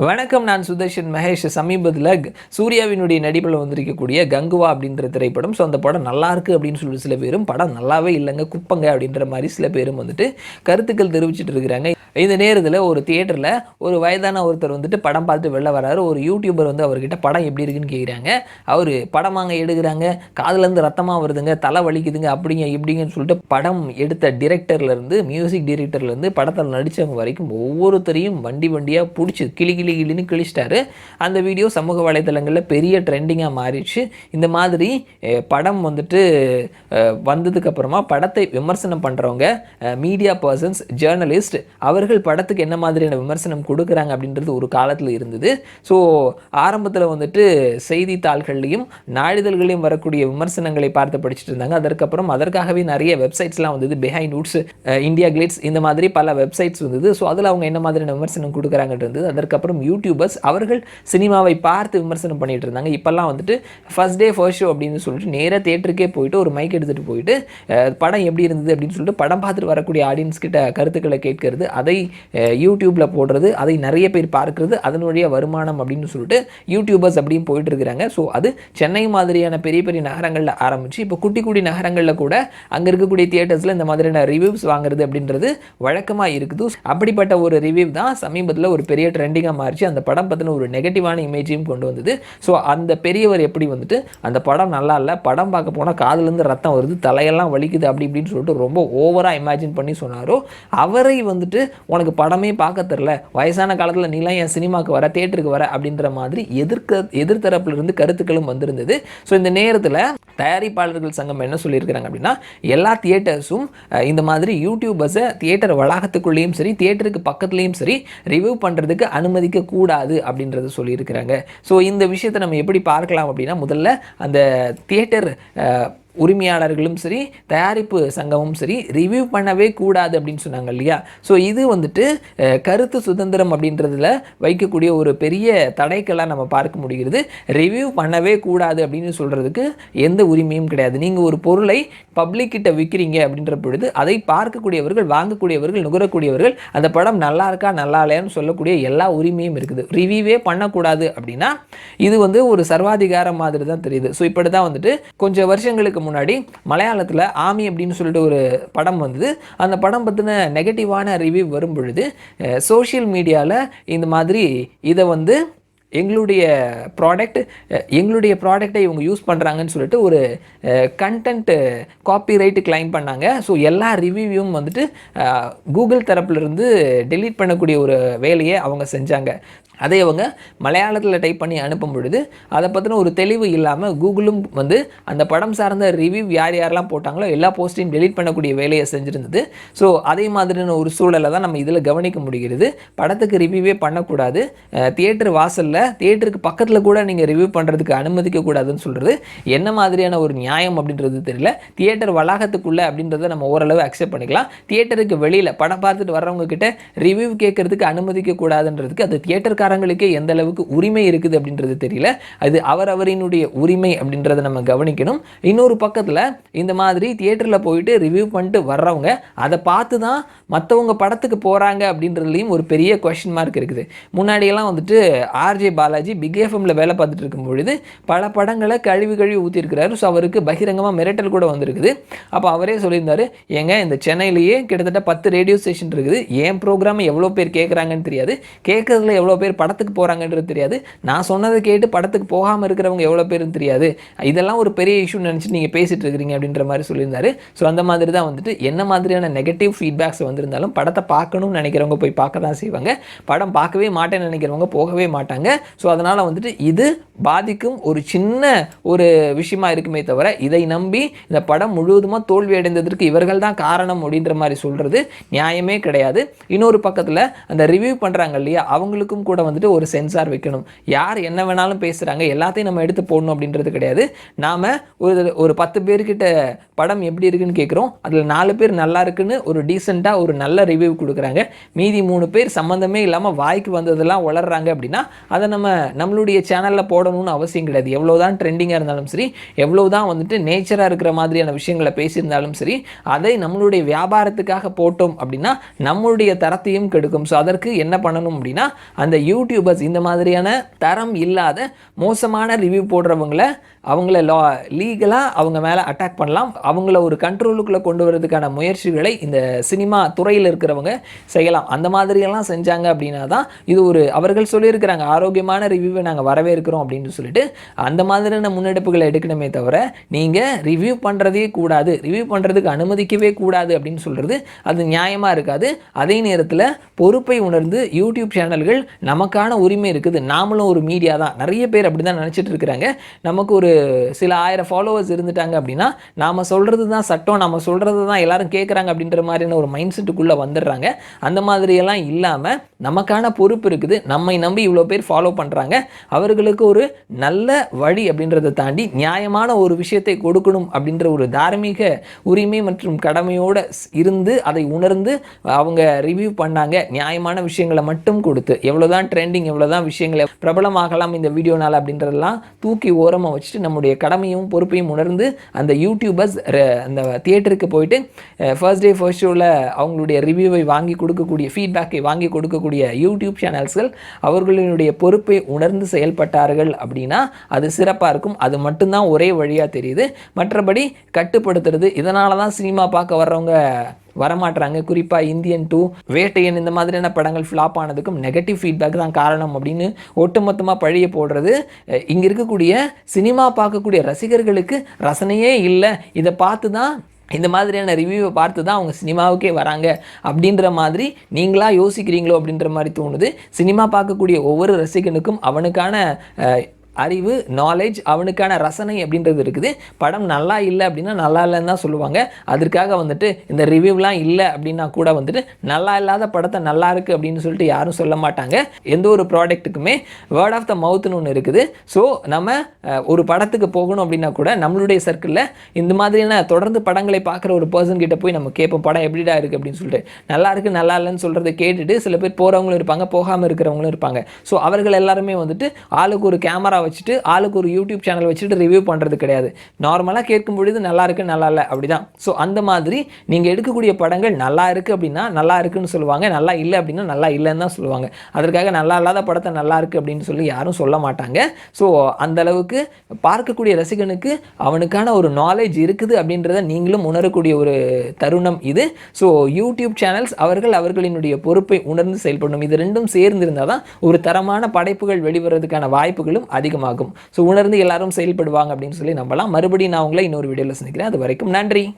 வணக்கம் நான் சுதர்ஷன் மகேஷ். சமீபத்தில் சூர்யாவினுடைய நடிப்பில் வந்திருக்கக்கூடிய கங்குவா அப்படின்ற திரைப்படம் ஸோ அந்த படம் நல்லா இருக்கு அப்படின்னு சொல்லி சில பேரும் படம் நல்லாவே இல்லைங்க குப்பங்க அப்படின்ற மாதிரி சில பேரும் வந்துட்டு கருத்துக்கள் தெரிவிச்சிட்டு இருக்கிறாங்க. இந்த நேரத்தில் ஒரு தியேட்டரில் ஒரு வயதான ஒருத்தர் வந்துட்டு படம் பார்த்துட்டு வெளில வராரு. ஒரு யூடியூபர் வந்து அவர்கிட்ட படம் எப்படி இருக்குன்னு கேட்குறாங்க அவர் படமாங்க எடுக்கிறாங்க. காதுலேருந்து ரத்தமாக வருதுங்க தலை வலிக்குதுங்க அப்படிங்க இப்படிங்கன்னு சொல்லிட்டு படம் எடுத்த டிரெக்டர்லேருந்து மியூசிக் டிரெக்டர்லேருந்து படத்தில் நடித்தவங்க வரைக்கும் ஒவ்வொருத்தரையும் வண்டி வண்டியாக பிடிச்சி கிளி கிளி கிளின்னு கிழிச்சிட்டாரு. அந்த வீடியோ சமூக வலைதளங்களில் பெரிய ட்ரெண்டிங்காக மாறிடுச்சு. இந்த மாதிரி படம் வந்துட்டு வந்ததுக்கப்புறமா படத்தை விமர்சனம் பண்ணுறவங்க மீடியா பர்சன்ஸ் ஜேர்னலிஸ்ட் அவர்கள் படத்துக்கு என்ன மாதிரியான விமர்சனம் கொடுக்குறாங்க அப்படின்றது ஒரு காலத்தில் இருந்தது. ஸோ ஆரம்பத்தில் வந்துட்டு செய்தித்தாள்கள்லையும் நாளிதழ்களையும் வரக்கூடிய விமர்சனங்களை பார்த்து படிச்சுட்டு இருந்தாங்க. அதற்கப்புறம் அதற்காகவே நிறைய வெப்சைட்ஸ்லாம் வந்தது. பிஹைண்ட் நூட்ஸ் இந்தியா கிளிட்ஸ் இந்த மாதிரி பல வெப்சைட்ஸ் வந்தது. ஸோ அதில் அவங்க என்ன மாதிரியான விமர்சனம் கொடுக்குறாங்கன்றது அதற்கப்புறம் யூடியூபர்ஸ் அவர்கள் சினிமாவை பார்த்து விமர்சனம் பண்ணிட்டு இருந்தாங்க. இப்போல்லாம் வந்துட்டு ஃபர்ஸ்ட் டே ஃபர்ஸ்ட் ஷோ அப்படின்னு சொல்லிட்டு நேராக தேட்டருக்கே போயிட்டு ஒரு மைக் எடுத்துகிட்டு போயிட்டு படம் எப்படி இருந்தது அப்படின்னு சொல்லிட்டு படம் பார்த்துட்டு வரக்கூடிய ஆடியன்ஸ் கிட்ட கருத்துக்களை கேட்கறது அதை யூடியூப்பில் போடுறது அதை நிறைய பேர் பார்க்கறது அதனுடைய வருமானம் அப்படின்னு சொல்லிட்டு யூடியூபர்ஸ் அப்படியும் போயிட்டு இருக்கிறாங்க. ஸோ அது சென்னை மாதிரியான பெரிய பெரிய நகரங்களில் ஆரம்பிச்சு இப்போ குட்டி குட்டி நகரங்களில் கூட அங்கே இருக்கக்கூடிய தியேட்டர்ஸில் இந்த மாதிரியான ரிவ்யூஸ் வாங்குறது அப்படின்றது வழக்கமாக இருக்குது. அப்படிப்பட்ட ஒரு ரிவ்யூ தான் சமீபத்தில் ஒரு பெரிய ட்ரெண்டிங்காக மாறிச்சு. அந்த படம் பற்றின ஒரு நெகட்டிவான இமேஜையும் கொண்டு வந்தது. ஸோ அந்த பெரியவர் எப்படி வந்துட்டு அந்த படம் நல்லா இல்லை படம் பார்க்க போனால் காதுலேருந்து ரத்தம் வருது தலையெல்லாம் வலிக்குது அப்படி இப்படின்னு சொல்லிட்டு ரொம்ப ஓவராக இமேஜின் பண்ணி சொன்னாரோ அவரை வந்துட்டு உனக்கு படமே பார்க்க தெரில வயசான காலத்தில் நீலாம் என் சினிமாவுக்கு வர தேட்டருக்கு வர அப்படின்ற மாதிரி எதிர்க்க எதிர்த்தரப்புல இருந்து கருத்துக்களும் வந்திருந்தது. ஸோ இந்த நேரத்தில் தயாரிப்பாளர்கள் சங்கம் என்ன சொல்லியிருக்கிறாங்க அப்படின்னா எல்லா தியேட்டர்ஸும் இந்த மாதிரி யூடியூபர்ஸை தியேட்டர் வளாகத்துக்குள்ளேயும் சரி தியேட்டருக்கு பக்கத்துலேயும் சரி ரிவ்யூ பண்ணுறதுக்கு அனுமதி இருக்கக்கூடாது அப்படின்றத சொல்லியிருக்கிறாங்க. ஸோ இந்த விஷயத்தை நம்ம எப்படி பார்க்கலாம் அப்படின்னா முதல்ல அந்த தியேட்டர் உரிமையாளர்களும் சரி தயாரிப்பு சங்கமும் சரி ரிவ்யூ பண்ணவே கூடாது அப்படின்னு சொன்னாங்க இல்லையா? ஸோ இது வந்துட்டு கருத்து சுதந்திரம் அப்படின்றதுல வைக்கக்கூடிய ஒரு பெரிய தடைக்கெல்லாம் நம்ம பார்க்க முடிகிறது. ரிவ்யூ பண்ணவே கூடாது அப்படின்னு சொல்கிறதுக்கு எந்த உரிமையும் கிடையாது. நீங்கள் ஒரு பொருளை பப்ளிக் கிட்ட விற்கிறீங்க அப்படின்ற பொழுது அதை பார்க்கக்கூடியவர்கள் வாங்கக்கூடியவர்கள் நுகரக்கூடியவர்கள் அந்த படம் நல்லா இருக்கா நல்லா இல்லையான்னு சொல்லக்கூடிய எல்லா உரிமையும் இருக்குது. ரிவ்யூவே பண்ணக்கூடாது அப்படின்னா இது வந்து ஒரு சர்வாதிகாரம் மாதிரி தான் தெரியுது. ஸோ இப்படி தான் வந்துட்டு கொஞ்சம் வருஷங்களுக்கு முன்னாடி மலையாளத்தில் ஆமி அப்படின்னு சொல்லிட்டு ஒரு படம் வந்தது. அந்த படம் பற்றின நெகட்டிவான ரிவ்யூ வரும் பொழுது சோஷியல் மீடியாவில் இந்த மாதிரி இதை வந்து எங்களுடைய ப்ராடக்ட் எங்களுடைய ப்ராடக்டை இவங்க யூஸ் பண்ணுறாங்கன்னு சொல்லிட்டு ஒரு கண்டென்ட் காப்பிரைட் கிளைம் பண்ணாங்க. ஸோ எல்லா ரிவ்யூவும் வந்துட்டு கூகுள் தரப்புலேருந்து டெலீட் பண்ணக்கூடிய ஒரு வேலையை அவங்க செஞ்சாங்க. அதை அவங்க மலையாளத்தில் டைப் பண்ணி அனுப்பும் பொழுது அதை பற்றின ஒரு தெளிவு இல்லாமல் கூகுளும் வந்து அந்த படம் சார்ந்த ரிவ்யூ யார் யாரெல்லாம் போட்டாங்களோ எல்லா போஸ்ட்டையும் டெலீட் பண்ணக்கூடிய வேலையை செஞ்சுருந்தது. ஸோ அதே மாதிரியான ஒரு சூழலை தான் நம்ம இதில் கவனிக்க முடிகிறது. படத்துக்கு ரிவ்யூவே பண்ணக்கூடாது. தியேட்டர் வாசலில் தியேட்டருக்கு பக்கத்தில் கூட நீங்கள் ரிவ்யூ பண்ணுறதுக்கு அனுமதிக்கக்கூடாதுன்னு சொல்கிறது என்ன மாதிரியான ஒரு நியாயம் அப்படின்றது தெரியல. தியேட்டர் வளாகத்துக்குள்ளே அப்படின்றத நம்ம ஓரளவு அக்செப்ட் பண்ணிக்கலாம். தியேட்டருக்கு வெளியில் படம் பார்த்துட்டு வர்றவங்க கிட்ட ரிவ்யூ கேட்கறதுக்கு அனுமதிக்க கூடாதுன்றதுக்கு அது அதிகாரங்களுக்கே எந்த அளவுக்கு உரிமை இருக்குது அப்படின்றது தெரியல. அது அவரவரினுடைய உரிமை அப்படின்றத நம்ம கவனிக்கணும். இன்னொரு பக்கத்தில் இந்த மாதிரி தியேட்டரில் போயிட்டு ரிவ்யூ பண்ணிட்டு வர்றவங்க அதை பார்த்து தான் மற்றவங்க படத்துக்கு போகிறாங்க அப்படின்றதுலையும் ஒரு பெரிய கொஷின் மார்க் இருக்குது. முன்னாடியெல்லாம் வந்துட்டு ஆர்ஜே பாலாஜி பிக் எஃப்எம்ல வேலை பார்த்துட்டு இருக்கும் பொழுது பல படங்களை கழுவி கழுவி ஊற்றிருக்கிறாரு ஸோ அவருக்கு பகிரங்கமாக மிரட்டல் கூட வந்திருக்குது. அப்போ அவரே சொல்லியிருந்தார் ஏங்க இந்த சென்னையிலேயே கிட்டத்தட்ட பத்து ரேடியோ ஸ்டேஷன் இருக்குது. ஏன் ப்ரோக்ராம் எவ்வளோ பேர் கேட்குறாங்கன்னு தெரியாது. கேட்கறதுல எவ்வளோ பேர் படத்துக்கு போகிறாங்கன்றது தெரியாது. நான் சொன்னதை கேட்டு படத்துக்கு போகாமல் இருக்கிறவங்க எவ்வளோ பேருன்னு தெரியாது. இதெல்லாம் ஒரு பெரிய இஷ்யூ நினச்சிட்டு நீங்கள் பேசிட்டு இருக்கிறீங்க அப்படின்ற மாதிரி சொல்லியிருந்தாரு. ஸோ அந்த மாதிரி தான் வந்துட்டு என்ன மாதிரியான நெகட்டிவ் ஃபீட்பேக்ஸ் வந்திருந்தாலும் படத்தை பார்க்கணும்னு நினைக்கிறவங்க போய் பார்க்க தான் செய்வாங்க. படம் பார்க்கவே மாட்டேன்னு நினைக்கிறவங்க போகவே மாட்டாங்க. ஸோ அதனால் வந்துட்டு இது பாதிக்கும் ஒரு சின்ன ஒரு விஷயமா இருக்குமே தவிர இதை நம்பி இந்த படம் முழுவதுமாக தோல்வி அடைந்ததற்கு இவர்கள் தான் காரணம் அப்படின்ற மாதிரி சொல்கிறது நியாயமே கிடையாது. இன்னொரு பக்கத்தில் அந்த ரிவ்யூ பண்ணுறாங்க இல்லையா அவங்களுக்கும் கூட வந்துட்டு ஒரு சென்சார் வைக்கணும். யார் என்ன வேணாலும் பேசுகிறாங்க எல்லாத்தையும் நம்ம எடுத்து போடணும் அப்படின்றது கிடையாது. நாம் ஒரு ஒரு பத்து பேர்கிட்ட படம் எப்படி இருக்குன்னு கேட்குறோம் அதில் நாலு பேர் நல்லா இருக்குன்னு ஒரு டீசெண்டாக ஒரு நல்ல ரிவ்யூ கொடுக்குறாங்க. மீதி மூணு பேர் சம்மந்தமே இல்லாமல் வாய்க்கு வந்ததெல்லாம் வளர்றாங்க அப்படின்னா அதை நம்ம நம்மளுடைய சேனலில் போடணும்னு அவசியம் கிடையாது. எவ்வளோ தான் ட்ரெண்டிங்காக இருந்தாலும் சரி எவ்வளோ தான் வந்துட்டு நேச்சராக இருக்கிற மாதிரியான விஷயங்களை பேசியிருந்தாலும் சரி அதை நம்மளுடைய வியாபாரத்துக்காக போட்டோம் அப்படின்னா நம்மளுடைய தரத்தையும் கெடுக்கும். ஸோ அதற்கு என்ன பண்ணணும் அப்படின்னா அந்த யூடியூபர்ஸ் இந்த மாதிரியான தரம் இல்லாத மோசமான ரிவ்யூ போடுறவங்கள அவங்கள லா லீகலாக அவங்க மேலே அட்டாக் பண்ணலாம். அவங்கள ஒரு கண்ட்ரோலுக்குள்ளே கொண்டு வரதுக்கான முயற்சிகளை இந்த சினிமா துறையில் இருக்கிறவங்க செய்யலாம். அந்த மாதிரியெல்லாம் செஞ்சாங்க அப்படின்னா தான் இது ஒரு அவர்கள் சொல்லியிருக்கிறாங்க ஆரோக்கியமான ரிவ்யூவை நாங்கள் வரவேற்கிறோம் அப்படின்னு சொல்லிட்டு அந்த மாதிரியான முன்னெடுப்புகளை எடுக்கணுமே தவிர நீங்கள் ரிவ்யூ பண்ணுறதே கூடாது. ரிவ்யூ பண்ணுறதுக்கு அனுமதிக்கவே கூடாது அப்படின்னு சொல்கிறது அது நியாயமாக இருக்காது. அதே நேரத்தில் பொறுப்பை உணர்ந்து யூடியூப் சேனல்கள் நமக்கான உரிமை இருக்குது. நாமளும் ஒரு மீடியா தான். நிறைய பேர் அப்படி தான் நினச்சிட்டு இருக்கிறாங்க. நமக்கு ஒரு சில ஆயிரம் ஃபாலோவர்ஸ் இருந்துட்டாங்க அப்படின்னா நாம் சொல்கிறது தான் சட்டம் நம்ம சொல்கிறது தான் எல்லாரும் கேட்குறாங்க அப்படின்ற மாதிரியான ஒரு மைண்ட் செட்டுக்குள்ளே வந்துடுறாங்க. அந்த மாதிரியெல்லாம் இல்லாமல் நமக்கான பொறுப்பு இருக்குது. நம்மை நம்பி இவ்வளோ பேர் ஃபாலோ பண்ணுறாங்க அவர்களுக்கு ஒரு நல்ல வழி அப்படின்றத தாண்டி நியாயமான ஒரு விஷயத்தை கொடுக்கணும் அப்படின்ற ஒரு தார்மீக உரிமை மற்றும் கடமையோடு இருந்து அதை உணர்ந்து அவங்க ரிவ்யூ பண்ணாங்க. நியாயமான விஷயங்களை மட்டும் கொடுத்து எவ்வளோதான் ட்ரெண்டிங் எவ்வளோதான் விஷயங்களை பிரபலமாகலாம் இந்த வீடியோனால் அப்படின்றதெல்லாம் தூக்கி ஓரமாக வச்சுட்டு நம்முடைய கடமையும் பொறுப்பையும் உணர்ந்து அந்த யூடியூபர்ஸ் அந்த தியேட்டருக்கு போயிட்டு ஃபர்ஸ்ட் டே ஃபர்ஸ்ட் ஷோவில் அவங்களுடைய ரிவ்யூவை வாங்கி கொடுக்கக்கூடிய ஃபீட்பேக்கை வாங்கி கொடுக்கக்கூடிய யூடியூப் சேனல்ஸ்கள் அவர்களுடைய பொறுப்பை உணர்ந்து செயல்பட்டார்கள் அப்படின்னா அது சிறப்பாக இருக்கும். அது மட்டும்தான் ஒரே வழியாக தெரியுது. மற்றபடி கட்டுப்படுத்துறது இதனால தான் சினிமா பார்க்க வர்றவங்க வரமாட்டுறாங்க குறிப்பாக இந்தியன் டூ வேட்டையன் இந்த மாதிரியான படங்கள் ஃப்ளாப் ஆனதுக்கும் நெகட்டிவ் ஃபீட்பேக் தான் காரணம் அப்படின்னு ஒட்டுமொத்தமாக பழிய போடுறது. இங்கே இருக்கக்கூடிய சினிமா பார்க்கக்கூடிய ரசிகர்களுக்கு ரசனையே இல்லை. இதை பார்த்து தான் இந்த மாதிரியான ரிவ்யூவை பார்த்து தான் அவங்க சினிமாவுக்கே வராங்க அப்படின்ற மாதிரி நீங்களாக யோசிக்கிறீங்களோ அப்படின்ற மாதிரி தோணுது. சினிமா பார்க்கக்கூடிய ஒவ்வொரு ரசிகனுக்கும் அவனுக்கான அறிவு நாலேஜ் அவனுக்கான ரசனை அப்படின்றது இருக்குது. படம் நல்லா இல்லை அப்படின்னா நல்லா இல்லைன்னு தான் சொல்லுவாங்க. அதற்காக வந்துட்டு இந்த ரிவ்யூலாம் இல்லை அப்படின்னா கூட வந்துட்டு நல்லா இல்லாத படத்தை நல்லா இருக்குது அப்படின்னு சொல்லிட்டு யாரும் சொல்ல மாட்டாங்க. எந்த ஒரு ப்ராடக்ட்டுக்குமே வேர்ட் ஆஃப் த மவுத்னு ஒன்று இருக்குது. ஸோ நம்ம ஒரு படத்துக்கு போகணும் அப்படின்னா கூட நம்மளுடைய சர்க்கிளில் இந்த மாதிரியான தொடர்ந்து படங்களை பார்க்குற ஒரு பர்சன் கிட்ட போய் நம்ம கேட்போம். படம் எப்படிடா இருக்குது அப்படின்னு சொல்லிட்டு. நல்லா இருக்குது நல்லா இல்லைன்னு சொல்கிறத கேட்டுட்டு சில பேர் போகிறவங்களும் இருப்பாங்க போகாமல் இருக்கிறவங்களும் இருப்பாங்க. ஸோ அவர்கள் எல்லாருமே வந்துட்டு ஆளுக்கு ஒரு கேமரா வச்சுட்டு ஆளுக்கு ஒரு யூடியூப் சேனல் வச்சுட்டு ரிவ்யூ பண்ணுறது கிடையாது. நார்மலாக கேட்கும் பொழுது நல்லா இருக்குது நல்லா இல்லை அப்படி தான் ஸோ அந்த மாதிரி நீங்கள் எடுக்கக்கூடிய படங்கள் நல்லா இருக்குது அப்படின்னா நல்லா இருக்குன்னு சொல்லுவாங்க. நல்லா இல்லை அப்படின்னா நல்லா இல்லைன்னு தான் சொல்லுவாங்க. அதற்காக நல்லா இல்லாத படத்தை நல்லா இருக்குது அப்படின்னு சொல்லி யாரும் சொல்ல மாட்டாங்க. ஸோ அந்த அளவுக்கு பார்க்கக்கூடிய ரசிகனுக்கு அவனுக்கான ஒரு நாலேஜ் இருக்குது அப்படின்றத நீங்களும் உணரக்கூடிய ஒரு தருணம் இது. ஸோ யூடியூப் சேனல்ஸ் அவர்கள் அவர்களினுடைய பொறுப்பை உணர்ந்து செயல்படணும். இது ரெண்டும் சேர்ந்து இருந்தால் தான் ஒரு தரமான படைப்புகள் வெளிவரதுக்கான வாய்ப்புகளும் அதிகம் அதிகமாகும். ஸோ உணர்ந்து எல்லாரும் செயல்படுவாங்க அப்படின்னு சொல்லி நம்பலாம். மறுபடியும் நான் உங்களை இன்னொரு வீடியோவில் சந்திக்கிறேன். அது வரைக்கும் நன்றி.